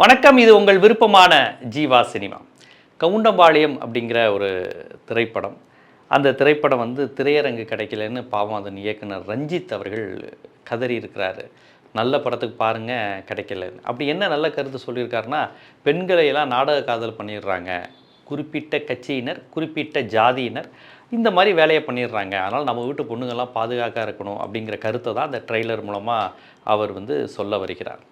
வணக்கம் இது உங்கள் விருப்பமான ஜீவா சினிமா. கவுண்டம்பாளையம் அப்படிங்கிற ஒரு திரைப்படம். அந்த திரைப்படம் வந்து திரையரங்கு கிடைக்கலன்னு பாவம் அதன் இயக்குனர் ரஞ்சித் அவர்கள் கதறி இருக்கிறாரு நல்ல படத்துக்கு பாருங்க கிடைக்கலன்னு. அப்படி என்ன நல்ல கருத்து சொல்லியிருக்காருன்னா பெண்களை எல்லாம் நாடக காதல் பண்ணிடுறாங்க. குறிப்பிட்ட கட்சியினர் குறிப்பிட்ட ஜாதியினர் இந்த மாதிரி வேலையை பண்ணிடுறாங்க. அதனால் நம்ம வீட்டு பொண்ணுங்கள்லாம் பாதுகாக்க இருக்கணும் அப்படிங்கிற கருத்தை தான் அந்த ட்ரெய்லர் மூலமாக அவர் வந்து சொல்ல வருகிறார்.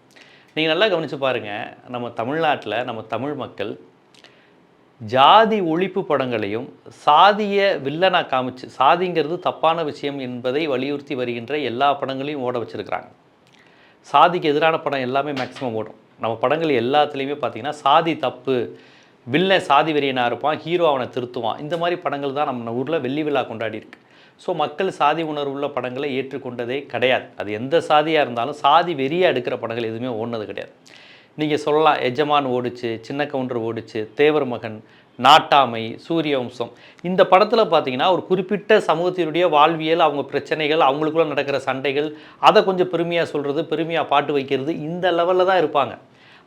நீங்கள் நல்லா கவனித்து பாருங்கள் நம்ம தமிழ்நாட்டில் நம்ம தமிழ் மக்கள் ஜாதி ஒழிப்பு படங்களையும் சாதிய வில்லனா காமிச்சு சாதிங்கிறது தப்பான விஷயம் என்பதை வலியுறுத்தி வருகின்ற எல்லா படங்களையும் ஓட வச்சுருக்கிறாங்க. சாதிக்கு எதிரான படம் எல்லாமே மேக்ஸிமம் ஓடும். நம்ம படங்கள் எல்லாத்துலேயுமே பார்த்தீங்கன்னா சாதி தப்பு வில்லன் சாதி வெறியனாக இருப்பான் ஹீரோ அவனை திருத்துவான். இந்த மாதிரி படங்கள் தான் நம்ம ஊரில் வெள்ளி விழா கொண்டாடி இருக்கு. ஸோ மக்கள் சாதி உணர்வு உள்ள படங்களை ஏற்றுக்கொண்டதே கிடையாது. அது எந்த சாதியாக இருந்தாலும் சாதி வெறியாக எடுக்கிற படங்கள் எதுவுமே ஓடினது கிடையாது. நீங்கள் சொல்லலாம் எஜமான் ஓடிச்சு சின்ன கவுண்டர் ஓடிச்சு தேவர் மகன் நாட்டாமை சூரிய வம்சம் இந்த படத்தில் பார்த்தீங்கன்னா ஒரு குறிப்பிட்ட சமூகத்தினுடைய வாழ்வியல் அவங்க பிரச்சனைகள் அவங்களுக்குள்ள நடக்கிற சண்டைகள் அதை கொஞ்சம் பெருமையாக சொல்கிறது பெருமையாக பாட்டு வைக்கிறது இந்த லெவலில் தான் இருப்பாங்க.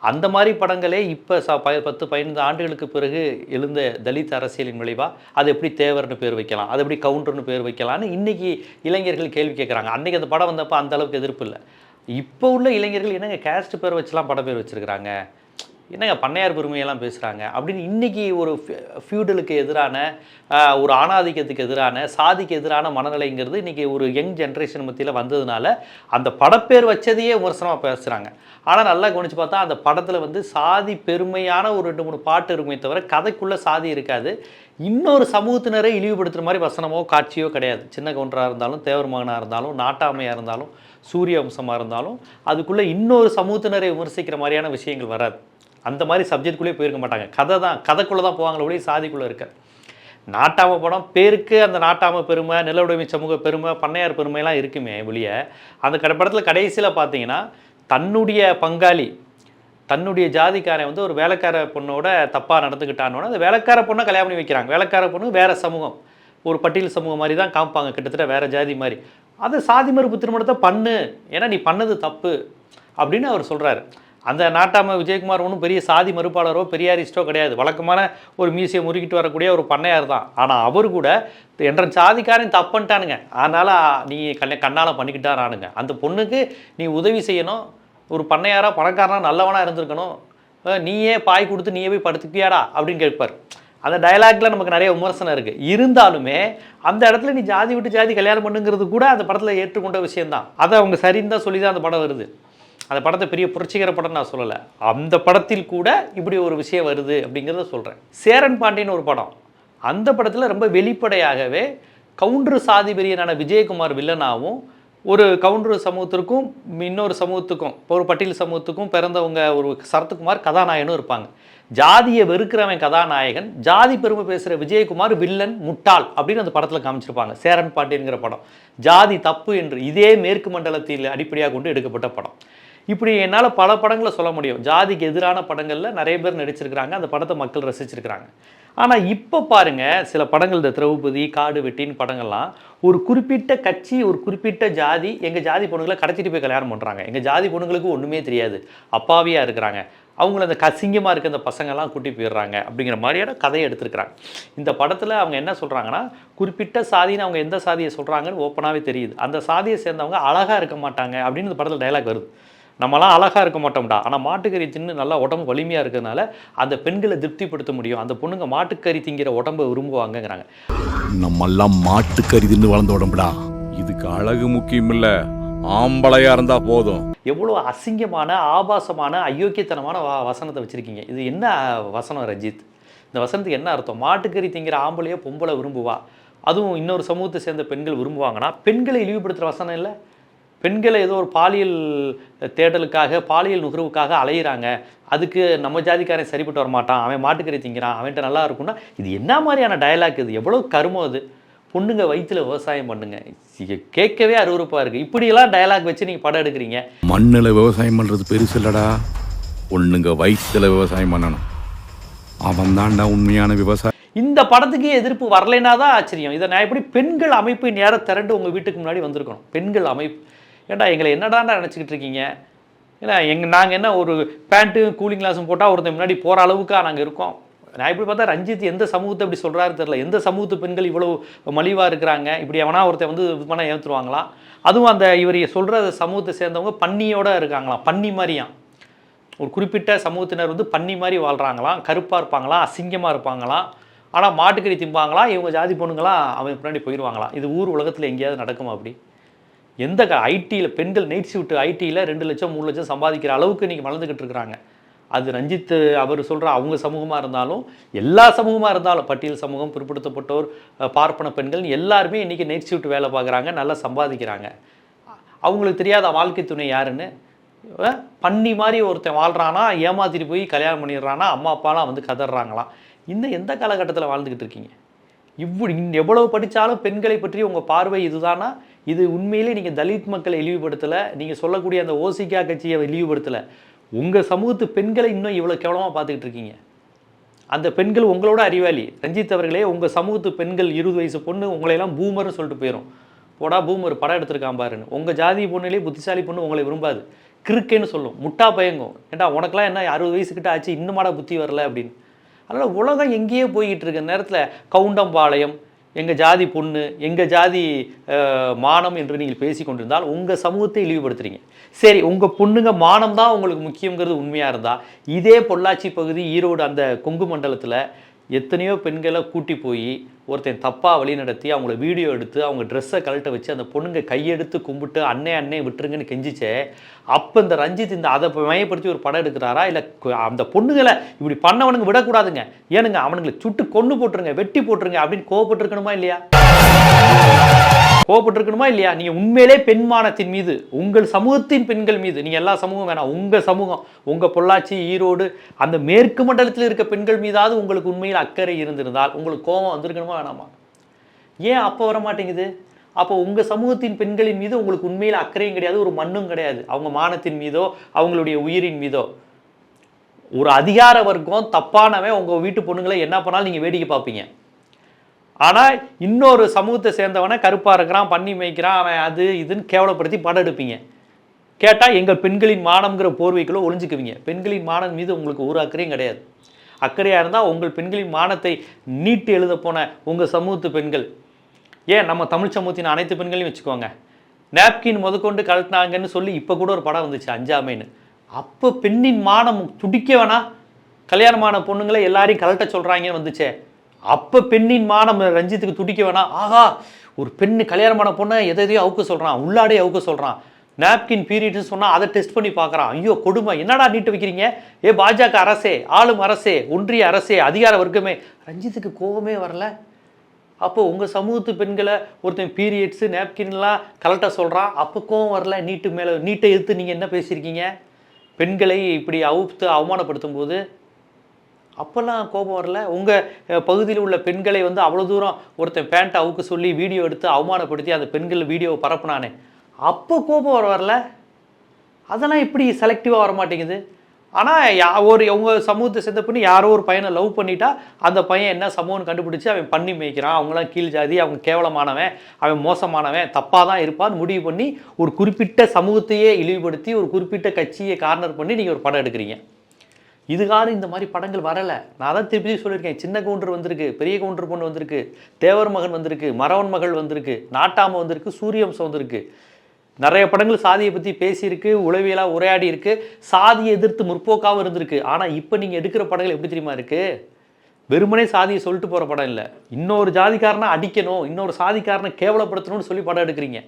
அந்த மாதிரி படங்களே இப்போ ச ப பத்து பதினைந்து ஆண்டுகளுக்கு பிறகு எழுந்த தலித் அரசியலின் விளைவாக அது எப்படி தேவர்னு பேர் வைக்கலாம். அது எப்படி கவுண்டர்னு பேர் வைக்கலாம்னு இன்றைக்கி இளைஞர்கள் கேள்வி கேட்குறாங்க அன்றைக்கி அந்த படம் வந்தப்போ அந்த அளவுக்கு எதிர்ப்பு இல்லை. இப்போ உள்ள இளைஞர்கள் என்னங்க கேஸ்ட் பேர் வச்சுலாம் படம் பேர் வச்சுருக்கிறாங்க? என்னங்க பண்ணையார் பெருமையெல்லாம் பேசுகிறாங்க அப்படின்னு இன்றைக்கி ஒரு ஃபியூடலுக்கு எதிரான ஒரு ஆணாதிக்கத்துக்கு எதிரான சாதிக்கு எதிரான மனநிலைங்கிறது இன்றைக்கி ஒரு யங் ஜென்ரேஷன் மத்தியில் வந்ததுனால அந்த படப்பேர் வச்சதையே விமர்சனமாக பேசுகிறாங்க ஆனால் நல்லா கவனித்து பார்த்தா அந்த படத்தில் வந்து சாதி பெருமையான ஒரு ரெண்டு மூணு பாட்டு இருக்குமே தவிர கதைக்குள்ளே சாதி இருக்காது. இன்னொரு சமூகத்தினரை இழிவுபடுத்துகிற மாதிரி வசனமோ காட்சியோ கிடையாது. சின்ன கவுண்டராக இருந்தாலும் தேவர் மகனாக இருந்தாலும் நாட்டாமையாக இருந்தாலும் சூரிய வம்சமாக இருந்தாலும் அதுக்குள்ளே இன்னொரு சமூகத்தினரை விமர்சிக்கிற மாதிரியான விஷயங்கள் வராது. அந்த மாதிரி சப்ஜெக்ட்குள்ளே போயிருக்க மாட்டாங்க. கதை தான் கதைக்குள்ளே தான் போவாங்களே ஒழிய சாதிக்குள்ளே இருக்க. நாட்டாம படம் பேருக்கு அந்த நாட்டாம பெருமை நிலவுடைமை சமூக பெருமை பண்ணையார் பெருமைலாம் இருக்குமே வெளியே அந்த கடைப்படத்தில் கடைசியில் பார்த்தீங்கன்னா தன்னுடைய பங்காளி தன்னுடைய ஜாதிக்காரன் வந்து ஒரு வேலைக்கார பொண்ணோட தப்பாக நடந்துக்கிட்டானோட அந்த வேலைக்கார பொண்ணை கல்யாணம் பண்ணி வைக்கிறாங்க. வேலைக்கார பொண்ணு வேறு சமூகம். ஒரு பட்டியல் சமூகம் மாதிரி தான் காமிப்பாங்க கிட்டத்தட்ட வேறு ஜாதி மாதிரி. அது சாதி மறுப்பு திருமணத்தை பண்ணு. ஏன்னா நீ பண்ணது தப்பு அப்படின்னு அவர் சொல்கிறாரு அந்த நாட்டாம விஜயகுமார் ஒன்றும் பெரிய சாதி மறுப்பாளரோ பெரியாரிஸ்டோ கிடையாது. வழக்கமான ஒரு மியூசியம் முறுக்கிட்டு வரக்கூடிய ஒரு பண்ணையார் தான். ஆனால் அவர் கூட என்ற சாதிக்காரன் தப்புன்ட்டானுங்க அதனால் நீ கண்ண கண்ணால் பண்ணிக்கிட்டாரானுங்க. அந்த பொண்ணுக்கு நீ உதவி செய்யணும். ஒரு பண்ணையாராக பணக்காரனா நல்லவனாக இருந்திருக்கணும். நீயே பாய் கொடுத்து நீயே போய் படுத்துக்கியாடா அப்படின்னு கேட்பார். அந்த டயலாக்ல நமக்கு நிறைய விமர்சனம் இருக்குது இருந்தாலுமே அந்த இடத்துல நீ ஜாதி விட்டு ஜாதி கல்யாணம் பண்ணுங்கிறது கூட அந்த படத்தில் ஏற்றுக்கொண்ட விஷயம்தான். அதை அவங்க சரின்னு தான் சொல்லி தான் அந்த படம் வருது. அந்த படத்தை பெரிய புரட்சிகர படம் நான் சொல்லலை. அந்த படத்தில் கூட இப்படி ஒரு விஷயம் வருது அப்படிங்கிறத சொல்கிறேன் சேரன் பாண்டியன் ஒரு படம். அந்த படத்தில் ரொம்ப வெளிப்படையாகவே கவுண்டர் சாதி பெரியனான விஜயகுமார் வில்லனாவும் ஒரு கவுண்டர் சமூகத்திற்கும் இன்னொரு சமூகத்துக்கும் இப்போ ஒரு பட்டியல் சமூகத்துக்கும் பிறந்தவங்க ஒரு சரத்குமார் கதாநாயகனும் இருப்பாங்க. ஜாதியை வெறுக்கிறவன் கதாநாயகன் ஜாதி பெருமை பேசுகிற விஜயகுமார் வில்லன் முட்டாள் அப்படின்னு அந்த படத்தில் காமிச்சிருப்பாங்க. சேரன் பாண்டியன்கிற படம். ஜாதி தப்பு என்று இதே மேற்கு மண்டலத்தில் அடிப்படையாக கொண்டு எடுக்கப்பட்ட படம். இப்படி என்னால் பல படங்களை சொல்ல முடியும். ஜாதிக்கு எதிரான படங்களில் நிறைய பேர் நடிச்சிருக்கிறாங்க. அந்த படத்தை மக்கள் ரசிச்சிருக்கிறாங்க. ஆனால் இப்போ பாருங்க சில படங்கள் இந்த திரௌபதி காடு வெட்டின்னு படங்கள்லாம் ஒரு குறிப்பிட்ட கட்சி ஒரு குறிப்பிட்ட ஜாதி எங்கள் ஜாதி பொண்ணுங்களை கடத்திட்டு போய் கல்யாணம் பண்ணுறாங்க எங்கள் ஜாதி பொண்ணுங்களுக்கு ஒன்றுமே தெரியாது. அப்பாவியாக இருக்கிறாங்க. அவங்கள அந்த கசிங்கமாக இருக்க அந்த பசங்கள்லாம் கூட்டி போயிடுறாங்க அப்படிங்கிற மாதிரியான கதையை எடுத்திருக்கிறாங்க. இந்த படத்தில் அவங்க என்ன சொல்கிறாங்கன்னா குறிப்பிட்ட சாதின்னு அவங்க எந்த சாதியை சொல்கிறாங்கன்னு ஓப்பனாகவே தெரியுது. அந்த சாதியை சேர்ந்தவங்க அழகாக இருக்க மாட்டாங்க அப்படின்னு இந்த படத்தில் டைலாக் வருது. நம்மலாம் அழகாக இருக்க மாட்டோம்டா. ஆனால் மாட்டுக்கறி தின்னு நல்லா உடம்பு வலிமையாக இருக்கிறதுனால அந்த பெண்களை திருப்திப்படுத்த முடியும். அந்த பொண்ணுங்க மாட்டுக்கறி திங்கிற உடம்பை விரும்புவாங்கங்கிறாங்க. நம்மெல்லாம் மாட்டுக்கறி தின்னு வளர்ந்த உடம்புடா. இதுக்கு அழகு முக்கியம் இல்ல ஆம்பளையா இருந்தா போதும். எவ்வளோ அசிங்கமான ஆபாசமான அயோக்கியத்தனமான வ வசனத்தை வச்சுருக்கீங்க. இது என்ன வசனம் ரஞ்சித்? இந்த வசனத்துக்கு என்ன அர்த்தம்? மாட்டுக்கறி திங்கிற ஆம்பளையோ பொம்பளை விரும்புவா. அதுவும் இன்னொரு சமூகத்தை சேர்ந்த பெண்கள் விரும்புவாங்கன்னா பெண்களை இழிவுபடுத்துகிற வசனம் இல்லை? பெண்களை ஏதோ ஒரு பாலியல் தேடலுக்காக பாலியல் நுகர்வுக்காக அலையிறாங்க. அதுக்கு நம்ம ஜாதிக்காரன் சரிப்பட்டு வர மாட்டான் அவன் மாட்டுக்கறி திங்கிறான். அவன்கிட்ட நல்லா இருக்கும்னா இது என்ன மாதிரியான டயலாக் இது? எவ்வளோ கருமம் அது? பொண்ணுங்க வயிற்றுல விவசாயம் பண்ணுங்க. கேட்கவே அருவருப்பாக இருக்குது இப்படியெல்லாம் டயலாக் வச்சு நீங்கள் படம் எடுக்கிறீங்க. மண்ணில் விவசாயம் பண்றது பெருசு இல்லடா. ஒண்ணுங்க வயிற்றுல விவசாயம் பண்ணணும். அவன் தான்டா உண்மையான விவசாயி. இந்த படத்துக்கு எதிர்ப்பு வரலைன்னா தான் ஆச்சரியம். இதை நான் எப்படி பெண்கள் அமைப்பு நேரம் திரண்டு உங்கள் வீட்டுக்கு முன்னாடி வந்திருக்கணும்? பெண்கள் அமைப்பு. ஏன்டா எங்களை என்னடாண்டா நினச்சிக்கிட்டு இருக்கீங்க? ஏன்னா எங்கள் நாங்கள் என்ன ஒரு பேண்ட்டு கூலிங் கிளாஸும் போட்டால் ஒருத்தன் முன்னாடி போகிற அளவுக்காக நாங்கள் இருக்கோம்? நான் இப்படி பார்த்தா ரஞ்சித் எந்த சமூகத்தை இப்படி சொல்கிறாரு தெரில எந்த சமூகத்து பெண்கள் இவ்வளோ மலிவாக இருக்கிறாங்க? இப்படி எவனா ஒருத்தன் வந்து இது பண்ண ஏற்றுருவாங்களாம் அதுவும் அந்த இவர் சொல்கிற சமூகத்தை சேர்ந்தவங்க பன்னியோட இருக்காங்களாம். பன்னி மாதிரியாம் ஒரு குறிப்பிட்ட சமூகத்தினர் வந்து பன்னி மாதிரி வாழ்கிறாங்களாம் கருப்பாக இருப்பாங்களாம் அசிங்கமாக இருப்பாங்களாம் ஆனால் மாட்டுக்கறி திம்பாங்களாம் இவங்க ஜாதி பொண்ணுங்களாம் அவன் பின்னாடி போயிடுவாங்களாம் இது ஊர் உலகத்தில் எங்கேயாவது நடக்குமா அப்படி? எந்த ஐடியில் பெண்கள் நைட் ஷிஃப்ட் ஐடியில் ரெண்டு லட்சம் மூணு லட்சம் சம்பாதிக்கிற அளவுக்கு இன்றைக்கி வளர்ந்துக்கிட்டு இருக்கிறாங்க. அது ரஞ்சித் அவர் சொல்கிற அவங்க சமூகமாக இருந்தாலும் எல்லா சமூகமாக இருந்தாலும் பட்டியல் சமூகம் பிற்படுத்தப்பட்டோர் பார்ப்பன பெண்கள் எல்லாருமே இன்றைக்கி நைட் ஷிஃப்ட் வேலை பார்க்குறாங்க நல்லா சம்பாதிக்கிறாங்க. அவங்களுக்கு தெரியாத வாழ்க்கை துணை யாருன்னு? பண்ணி மாதிரி ஒருத்தன் வாழ்கிறானா ஏமாத்திட்டு போய் கல்யாணம் பண்ணிடுறானா அம்மா அப்பாலாம் வந்து கதறாங்களாம். இன்னும் எந்த காலகட்டத்தில் வாழ்ந்துக்கிட்டு இருக்கீங்க? இவ்வளோ எவ்வளவு படித்தாலும் பெண்களை பற்றி உங்கள் பார்வை இதுதானா? இது உண்மையிலே நீங்கள் தலித் மக்களை இழிவுபடுத்தலை நீங்கள் சொல்லக்கூடிய அந்த ஓசிகா கட்சியை இழிவுபடுத்தலை. உங்கள் சமூகத்து பெண்களை இன்னும் இவ்வளோ கேவலமாக பார்த்துக்கிட்டு இருக்கீங்க. அந்த பெண்கள் உங்களோட அறிவாளி. ரஞ்சித் அவர்களே உங்கள் சமூகத்து பெண்கள் இருபது வயசு பொண்ணு உங்களையெல்லாம் பூமர்னு சொல்லிட்டு போயிடும் போடா பூமர் படம் எடுத்திருக்கான் பாருன்னு. உங்கள் ஜாதி பொண்ணுலேயே புத்திசாலி பொண்ணு உங்களை விரும்பாது. கிறுக்கேன்னு சொல்லும். முட்டா பயங்கும். ஏண்டா உனக்கெல்லாம் என்ன அறுபது வயசுக்கிட்ட ஆச்சு இன்னுமாடா புத்தி வரல அப்படின்னு. அதனால் உலகம் எங்கேயோ போய்கிட்டு இருக்க. நேரத்தில் கவுண்டம்பாளையம் எங்கள் ஜாதி பொண்ணு எங்கள் ஜாதி மானம் என்று நீங்கள் பேசி கொண்டிருந்தால் உங்கள் சமூகத்தை இழிவுபடுத்துறீங்க. சரி உங்கள் பொண்ணுங்க மானம் தான் உங்களுக்கு முக்கியங்கிறது உண்மையாக இருந்தால் இதே பொள்ளாச்சி பகுதி ஈரோடு அந்த கொங்கு மண்டலத்தில் எத்தனையோ பெண்களை கூட்டி போய் ஒருத்தன் தப்பாக வழி நடத்தி அவங்கள வீடியோ எடுத்து அவங்க ட்ரெஸ்ஸை கழட்ட வச்சு அந்த பொண்ணுங்க கையெடுத்து கும்பிட்டு அண்ணே அண்ணே விட்டுருங்கன்னு கெஞ்சிச்சே. அப்போ இந்த ரஞ்சித் இந்த அதை மையப்படுத்தி ஒரு படம் எடுக்கிறாரா? இல்லை அந்த பொண்ணுங்களை இப்படி பண்ணவனுங்க விடக்கூடாதுங்க. ஏனுங்க அவனுங்களை சுட்டு கொன்று போட்டுருங்க வெட்டி போட்டுருங்க அப்படின்னு கோவப்பட்டுருக்கணுமா இல்லையா? கோவப்பட்டிருக்கணுமா இல்லையா? நீங்க உண்மையிலே பெண்மானத்தின் மீது உங்கள் சமூகத்தின் பெண்கள் மீது நீங்க எல்லா சமூகம் வேணாம் உங்க சமூகம் உங்க பொள்ளாச்சி ஈரோடு அந்த மேற்கு மண்டலத்தில் இருக்க பெண்கள் மீதாவது உங்களுக்கு உண்மையில் அக்கறை இருந்திருந்தால் உங்களுக்கு கோபம் வந்திருக்கணுமா வேணாமா? ஏன் அப்போ வர மாட்டேங்குது அப்போ உங்க சமூகத்தின் பெண்களின் மீது உங்களுக்கு உண்மையில் அக்கறையும் கிடையாது ஒரு மண்ணும் கிடையாது. அவங்க மானத்தின் மீதோ அவங்களுடைய உயிரின் மீதோ. ஒரு அதிகார வர்க்கம் தப்பானவன் உங்கள் வீட்டு பொண்ணுங்களை என்ன பண்ணாலும் நீங்கள் வேடிக்கை பார்ப்பீங்க. ஆனால் இன்னொரு சமூகத்தை சேர்ந்தவனை கருப்பாக இருக்கிறான் பண்ணி மேய்க்கிறான் அவன் அது இதுன்னு கேவலப்படுத்தி படம் எடுப்பீங்க. கேட்டால் எங்கள் பெண்களின் மானம்ங்கிற போர்வைக்குள்ளே ஒளிஞ்சுக்குவீங்க. பெண்களின் மானம் மீது உங்களுக்கு ஒரு அக்கறையும் கிடையாது. அக்கறையாக இருந்தால் உங்கள் பெண்களின் மானத்தை நீட்டு எழுத போன உங்கள் சமூகத்து பெண்கள். ஏன் நம்ம தமிழ் சமூகத்தின் அனைத்து பெண்களையும் வச்சுக்கோங்க. நாப்கின் முதற்கொண்டு கலட்டினாங்கன்னு சொல்லி இப்போ கூட ஒரு படம் வந்துச்சு அஞ்சாமைன்னு. அப்போ பெண்ணின் மானம் துடிக்க வேணா கல்யாணமான பொண்ணுங்களை எல்லாரையும் கலட்ட சொல்கிறாங்கன்னு வந்துச்சே. அப்போ பெண்ணின் மானம் ரஞ்சித்துக்கு துடிக்க வேணாம் ஆஹா ஒரு பெண்ணு கல்யாணமான பொண்ணை எதை எதையோ அவுக்க சொல்கிறான் உள்ளாடே அவுக்க சொல்கிறான் நாப்கின் பீரியட்னு சொன்னால் அதை டெஸ்ட் பண்ணி பார்க்குறான். ஐயோ கொடுமை. என்னடா நீட்டு வைக்கிறீங்க? ஏ பாஜக அரசே ஆளும் அரசே ஒன்றிய அரசே அதிகார வர்க்கமே. ரஞ்சித்துக்கு கோபமே வரல. அப்போ உங்கள் சமூகத்து பெண்களை ஒருத்தன் பீரியட்ஸு நேப்கின்லாம் கலட்ட சொல்கிறான் அப்போ கோவம் வரல. நீட்டு மேலே நீட்டை எடுத்து நீங்கள் என்ன பேசியிருக்கீங்க? பெண்களை இப்படி அவுத்து அவமானப்படுத்தும் போது அப்போல்லாம் கோபம் வரல. உங்கள் பகுதியில் உள்ள பெண்களை வந்து அவ்வளோ தூரம் ஒருத்தன் பேண்ட்டை அவுக்க சொல்லி வீடியோ எடுத்து அவமானப்படுத்தி அந்த பெண்கள் வீடியோவை பரப்புனானே. அப்போ கோபம் வர வரல. அதெல்லாம் இப்படி செலக்டிவாக வர மாட்டேங்குது ஆனால் யா ஒரு உங்கள் சமூகத்தை சேர்ந்த பண்ணி யாரோ ஒரு பையனை லவ் பண்ணிட்டா அந்த பையன் என்ன சமூகம்னு கண்டுபிடிச்சி அவன் பண்ணி மேய்க்கிறான். அவங்களாம் கீழ் ஜாதி அவங்க கேவலமானவன் அவன் மோசமானவன் தப்பாக தான் இருப்பான்னு முடிவு பண்ணி ஒரு குறிப்பிட்ட சமூகத்தையே இழிவுபடுத்தி ஒரு குறிப்பிட்ட கட்சியை கார்னர் பண்ணி நீங்கள் ஒரு படம் எடுக்கிறீங்க. இதுகாரும் இந்த மாதிரி படங்கள் வரலை. நான் தான் திருப்பி சொல்லியிருக்கேன். சின்ன கவுண்டர் வந்திருக்கு பெரிய கவுண்டர் பொண்ணு வந்திருக்கு தேவர் மகன் வந்திருக்கு மரவன் மகள் வந்திருக்கு நாட்டாம வந்திருக்கு சூரியவம்சம் வந்திருக்கு. நிறைய படங்கள் சாதியை பற்றி பேசியிருக்கு உளவியலாக உரையாடி இருக்கு சாதியை எதிர்த்து முற்போக்காகவும் இருந்திருக்கு. ஆனால் இப்போ நீங்கள் எடுக்கிற படங்கள் எப்படி தெரியுமா இருக்கு? வெறுமனே சாதியை சொல்லிட்டு போகிற படம் இல்லை. இன்னொரு ஜாதிக்காரனை அடிக்கணும் இன்னொரு சாதிக்காரனை கேவலப்படுத்தணும்னு சொல்லி படம் எடுக்கிறீங்க.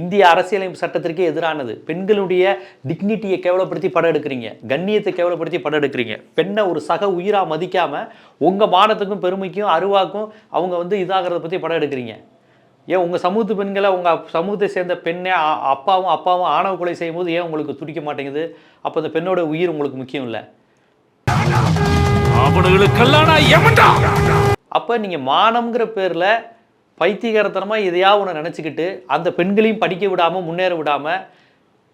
இந்திய அரசியலமைப்பு சட்டத்திற்கே எதிரானது. பெண்களுடைய டிக்னிட்டியை கேவலப்படுத்தி படம் எடுக்கிறீங்க. கண்ணியத்தை கேவலப்படுத்தி படம் எடுக்கிறீங்க. பெண்ணை ஒரு சக உயிராக மதிக்காமல் உங்கள் மானத்துக்கும் பெருமைக்கும் அருவாக்கும் அவங்க வந்து இதாகிறத பற்றி படம் எடுக்கிறீங்க. ஏன் உங்கள் சமூகத்து பெண்களை உங்கள் சமூகத்தை சேர்ந்த பெண்ணை அப்பாவும் அப்பாவும் ஆணவ கொலை செய்யும்போது ஏன் உங்களுக்கு துடிக்க மாட்டேங்குது? அப்போ அந்த பெண்ணோட உயிர் உங்களுக்கு முக்கியம் இல்லை. அவனுங்களுக்கெல்லாம் அப்போ நீங்கள் மானம்ங்கிற பேரில் பைத்தியகாரத்தனமாக எதையாவது ஒன்று நினச்சிக்கிட்டு அந்த பெண்களையும் படிக்க விடாமல் முன்னேற விடாமல்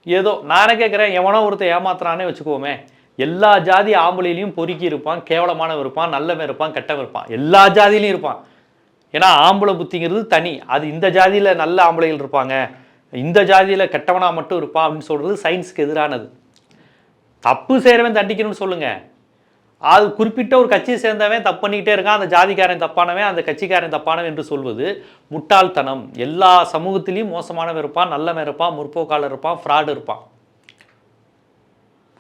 ஏதோ நானே கேட்குறேன் எவனோ ஒருத்தன் ஏமாத்துறானே வச்சுக்கோமே. எல்லா ஜாதி ஆம்பளையிலையும் பொறுக்கி இருப்பான் கேவலமானவன் இருப்பான் நல்லவன் இருப்பான் கெட்டவன் இருப்பான். எல்லா ஜாதியிலையும் இருப்பான். ஏன்னா ஆம்பளை புத்திங்கிறது தனி. அது இந்த ஜாதியில் நல்ல ஆம்பளைகள் இருப்பாங்க இந்த ஜாதியில் கெட்டவனா மட்டும் இருப்பான் அப்படின்னு சொல்கிறது சயின்ஸுக்கு எதிரானது. தப்பு செய்கிறவன் தண்டிக்கணும்னு சொல்லுங்கள் அது குறிப்பிட்ட ஒரு கட்சியை சேர்ந்தவன் தப்பு பண்ணிக்கிட்டே இருக்கான் அந்த ஜாதிக்காரன் தப்பானவன் அந்த கட்சிக்காரன் தப்பானவன் என்று சொல்வது முட்டாள்தனம். எல்லா சமூகத்திலையும் மோசமானவன் இருப்பான் நல்லவன் இருப்பான் முற்போக்காளர் இருப்பான் ஃப்ராடு இருப்பான்.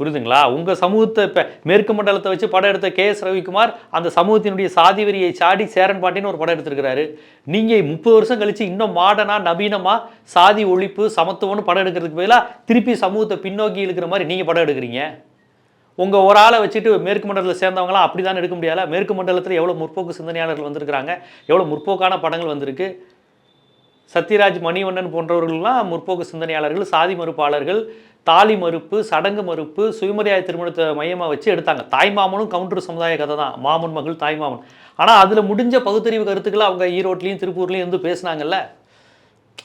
புரியுதுங்களா? உங்கள் சமூகத்தை இப்போ மேற்கு மண்டலத்தை வச்சு படம் எடுத்த கே எஸ் ரவிக்குமார் அந்த சமூகத்தினுடைய சாதி வரியை சாடி சேரன் பாண்டின்னு ஒரு படம் எடுத்திருக்கிறாரு. நீங்கள் முப்பது வருஷம் கழித்து இன்னும் மாடனாக நவீனமாக சாதி ஒழிப்பு சமத்துவம்னு படம் எடுக்கிறதுக்கு பதிலாக திருப்பி சமூகத்தை பின்னோக்கி இழுக்கிற மாதிரி நீங்கள் படம் எடுக்கிறீங்க. உங்கள் ஒரு ஆளை வச்சுட்டு மேற்கு மண்டலத்தில் சேர்ந்தவங்களாம் அப்படி தான் எடுக்க முடியல மேற்கு மண்டலத்தில் எவ்வளோ முற்போக்கு சிந்தனையாளர்கள் வந்திருக்கிறாங்க. எவ்வளோ முற்போக்கான படங்கள் வந்திருக்கு. சத்யராஜ் மணிவண்ணன் போன்றவர்கள்லாம் முற்போக்கு சிந்தனையாளர்கள் சாதி மறுப்பாளர்கள் தாலி மறுப்பு சடங்கு மறுப்பு சுயமரியாதை திருமணத்தை மையமாக வச்சு எடுத்தாங்க. தாய்மாமனும் கவுண்டர் சமுதாய கதை தான். மாமன் மகள் தாய்மாமன். ஆனால் அதில் முடிஞ்ச பகுத்தறிவு கருத்துக்களை அவங்க ஈரோட்லேயும் திருப்பூர்லேயும் வந்து பேசுனாங்கல்ல.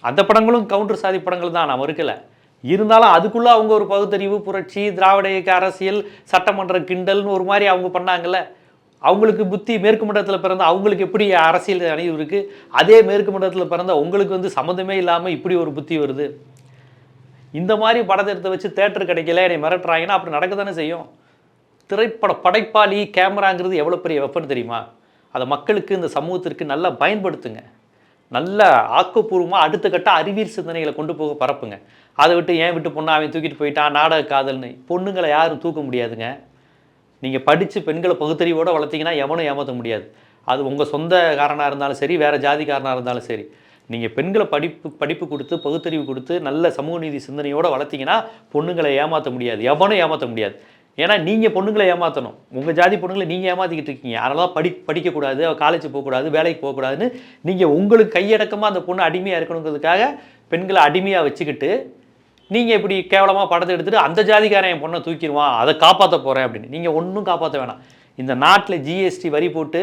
அந்த படங்களும் கவுண்டர் சாதி படங்கள் தான். நான் மறுக்கலை இருந்தாலும் அதுக்குள்ளே அவங்க ஒரு பகுத்தறிவு புரட்சி திராவிட இயக்க அரசியல் சட்டமன்ற கிண்டல்னு ஒரு மாதிரி அவங்க பண்ணாங்கல்ல. அவங்களுக்கு புத்தி மேற்கு மண்டலத்தில் பிறந்த அவங்களுக்கு எப்படி அரசியல் அணிவு இருக்குது அதே மேற்கு மண்டலத்தில் பிறந்த உங்களுக்கு வந்து சம்மந்தமே இல்லாமல் இப்படி ஒரு புத்தி வருது. இந்த மாதிரி படத்தை எடுத்து வச்சு தேட்டர் கிடைக்கல என்னை மிரட்டுறாங்கன்னா அப்படி நடக்க தானே செய்யும். திரைப்பட படைப்பாளி கேமராங்கிறது எவ்வளோ பெரிய வெப்பன் தெரியுமா? அதை மக்களுக்கு இந்த சமூகத்திற்கு நல்லா பயன்படுத்துங்க. நல்ல ஆக்கப்பூர்வமாக அடுத்த கட்ட அறிவியல் சிந்தனைகளை கொண்டு போக பரப்புங்க. அதை விட்டு ஏன் விட்டு பொண்ணு அவன் தூக்கிட்டு போயிட்டான்? நாடக காதல்னு. பொண்ணுங்களை யாரும் தூக்க முடியாதுங்க. நீங்கள் படித்து பெண்களை பகுத்தறிவோடு வளர்த்தீங்கன்னா எவனும் ஏமாற்ற முடியாது. அது உங்கள் சொந்தக்காரனாக இருந்தாலும் சரி வேறு ஜாதிக்காரனாக இருந்தாலும் சரி. நீங்கள் பெண்களை படிப்பு படிப்பு கொடுத்து பகுத்தறிவு கொடுத்து நல்ல சமூக நீதி சிந்தனையோடு வளர்த்தீங்கன்னா பொண்ணுங்களை ஏமாற்ற முடியாது. எவனும் ஏமாற்ற முடியாது. ஏன்னா நீங்கள் பொண்ணுங்களை ஏமாற்றணும் உங்கள் ஜாதி பொண்ணுங்களை நீங்கள் ஏமாற்றிக்கிட்டு இருக்கீங்க. அதனால படி படிக்கக்கூடாது காலேஜ் போகக்கூடாது வேலைக்கு போகக்கூடாதுன்னு நீங்கள் உங்களுக்கு கையடக்கமாக அந்த பொண்ணு அடிமையாக இருக்கணுங்கிறதுக்காக பெண்களை அடிமையாக வச்சுக்கிட்டு நீங்கள் இப்படி கேவலமாக படத்தை எடுத்துகிட்டு அந்த ஜாதிக்காரன் என் பொண்ணை தூக்கிடுவான் அதை காப்பாற்ற போகிறேன் அப்படின்னு. நீங்கள் ஒன்றும் காப்பாற்ற வேணாம். இந்த நாட்டில் ஜிஎஸ்டி வரி போட்டு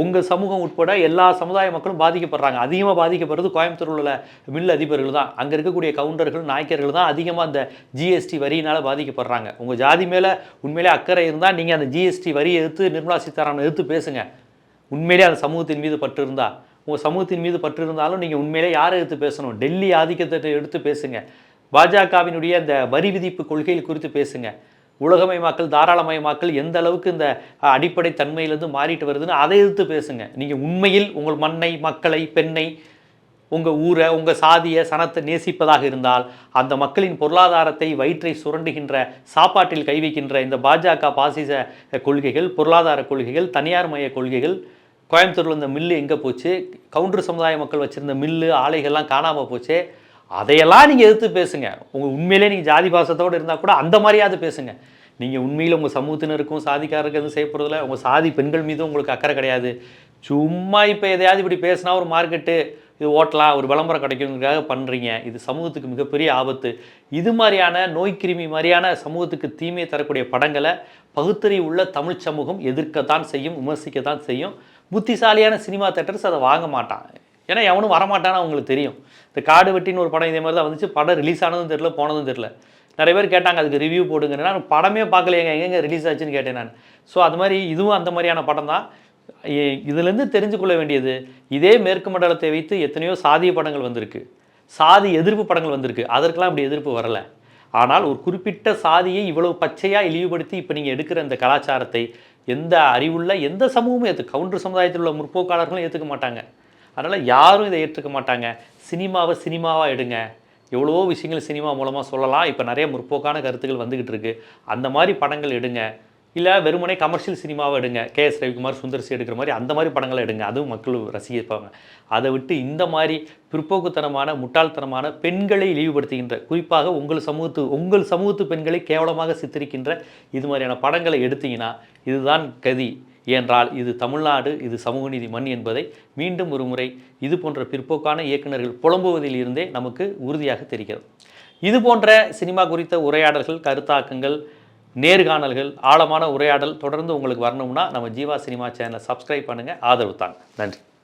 உங்கள் சமூகம் உட்பட எல்லா சமுதாய மக்களும் பாதிக்கப்படுறாங்க. அதிகமாக பாதிக்கப்படுறது கோயம்புத்தூரில் உள்ள மில் அதிபர்கள் தான். அங்கே இருக்கக்கூடிய கவுண்டர்கள் நாய்க்கர்கள் தான் அதிகமாக அந்த ஜிஎஸ்டி வரியினால் பாதிக்கப்படுறாங்க. உங்கள் ஜாதி மேலே உண்மையிலே அக்கறை இருந்தால் நீங்கள் அந்த ஜிஎஸ்டி வரியை எடுத்து நிர்மலா சீதாராமன் எடுத்து பேசுங்க. உண்மையிலே அந்த சமூகத்தின் மீது பற்று இருந்தால் உங்கள் சமூகத்தின் மீது பற்று இருந்தாலும் நீங்கள் உண்மையிலே யாரை எடுத்து பேசணும்? டெல்லி ஆதிக்கத்தை எடுத்து பேசுங்க. பாஜகவினுடைய அந்த வரி விதிப்பு கொள்கைகள் குறித்து பேசுங்க. உலகமயமாக்கல் தாராளமயமாக்கல் எந்த அளவுக்கு இந்த அடிப்படை தன்மையிலேருந்து மாறிட்டு வருதுன்னு அதை எதிர்த்து பேசுங்க. நீங்கள் உண்மையில் உங்கள் மண்ணை மக்களை பெண்ணை உங்கள் ஊரை உங்கள் சாதியை சனத்தை நேசிப்பதாக இருந்தால் அந்த மக்களின் பொருளாதாரத்தை வயிற்றை சுரண்டுகின்ற சாப்பாட்டில் கை வைக்கின்ற இந்த பாஜக பாசிச கொள்கைகள் பொருளாதார கொள்கைகள் தனியார் மய கொள்கைகள் கோயம்புத்தூரில் இந்த மில்லு எங்கே போச்சு? கவுண்டர் சமுதாய மக்கள் வச்சுருந்த மில்லு ஆலைகள்லாம் காணாமல் போச்சு? அதையெல்லாம் நீங்கள் எதிர்த்து பேசுங்க. உங்கள் உண்மையிலே நீங்கள் ஜாதி பாசத்தோடு இருந்தால் கூட அந்த மாதிரியாவது பேசுங்க. நீங்கள் உண்மையில் உங்கள் சமூகத்தினருக்கும் சாதிக்காரருக்கு எதுவும் செய்ய போகிறதில்ல உங்கள் சாதி பெண்கள் மீதும் உங்களுக்கு அக்கறை கிடையாது. சும்மா இப்போ எதையாவது இப்படி பேசினா ஒரு மார்க்கெட்டு இது ஓட்டலாம் ஒரு விளம்பரம் கிடைக்கணுங்கிறதுக்காக பண்ணுறீங்க இது சமூகத்துக்கு மிகப்பெரிய ஆபத்து. இது மாதிரியான நோய்க்கிருமி மாதிரியான சமூகத்துக்கு தீமையை தரக்கூடிய படங்களை பகுத்தறி உள்ள தமிழ் சமூகம் எதிர்க்கத்தான் செய்யும் விமர்சிக்கத்தான் செய்யும். புத்திசாலியான சினிமா தேட்டர்ஸ் அதை வாங்க மாட்டான் ஏன்னா எவனும் வரமாட்டான்னு அவங்களுக்கு தெரியும். இந்த காடு வெட்டின்னு ஒரு படம் இதே மாதிரி தான் வந்துச்சு. படம் ரிலீஸ் ஆனதும் தெரில போனதும் தெரில நிறைய பேர் கேட்டாங்க அதுக்கு ரிவ்யூ போடுங்க நான் படமே பார்க்கலையேங்க எங்கெங்கே ரிலீஸ் ஆச்சுன்னு கேட்டேன் நான். ஸோ அது மாதிரி இதுவும் அந்த மாதிரியான படம் தான். இதுலேருந்து தெரிஞ்சு கொள்ள வேண்டியது இதே மேற்கு மண்டலத்தை வைத்து எத்தனையோ சாதிய படங்கள் வந்திருக்கு. சாதி எதிர்ப்பு படங்கள் வந்திருக்கு. அதற்கெல்லாம் இப்படி எதிர்ப்பு வரலை. ஆனால் ஒரு குறிப்பிட்ட சாதியை இவ்வளவு பச்சையாக இழிவுபடுத்தி இப்போ நீங்கள் எடுக்கிற இந்த கலாச்சாரத்தை எந்த அறிவுள்ள எந்த சமூகமும் ஏற்று கவுண்டர் சமுதாயத்தில் உள்ள முற்போக்காளர்களும் ஏற்றுக்க மாட்டாங்க. அதனால் யாரும் இதை ஏற்றுக்க மாட்டாங்க. சினிமாவை சினிமாவாக எடுங்க. எவ்வளவோ விஷயங்கள் சினிமா மூலமாக சொல்லலாம். இப்போ நிறைய முற்போக்கான கருத்துக்கள் வந்துக்கிட்டு இருக்கு. அந்த மாதிரி படங்கள் எடுங்க. இல்லை வெறுமனே கமர்ஷியல் சினிமாவை எடுங்க. கே எஸ் ரவிக்குமார் சுந்தர்சி எடுக்கிற மாதிரி அந்த மாதிரி படங்களை எடுங்க. அதுவும் மக்கள் ரசிப்பாங்க அதை விட்டு இந்த மாதிரி பிற்போக்குத்தனமான முட்டாள்தனமான பெண்களை இழிவுபடுத்துகின்ற குறிப்பாக உங்கள் சமூகத்து உங்கள் சமூகத்து பெண்களை கேவலமாக சித்தரிக்கின்ற இது மாதிரியான படங்களை எடுத்தீங்கன்னா இதுதான் கதி. என்றால் இது தமிழ்நாடு இது சமூக நீதி மண் என்பதை மீண்டும் ஒரு முறை இது போன்ற பிற்போக்கான இயக்குநர்கள் புலம்புவதில் இருந்தே நமக்கு உறுதியாக தெரிகிறது. இது போன்ற சினிமா குறித்த உரையாடல்கள் கருத்தாக்கங்கள் நேர்காணல்கள் ஆழமான உரையாடல் தொடர்ந்து உங்களுக்கு வரணும்னா நம்ம ஜீவா சினிமா சேனலை சப்ஸ்கிரைப் பண்ணுங்கள் ஆதரவு தாங்க. நன்றி.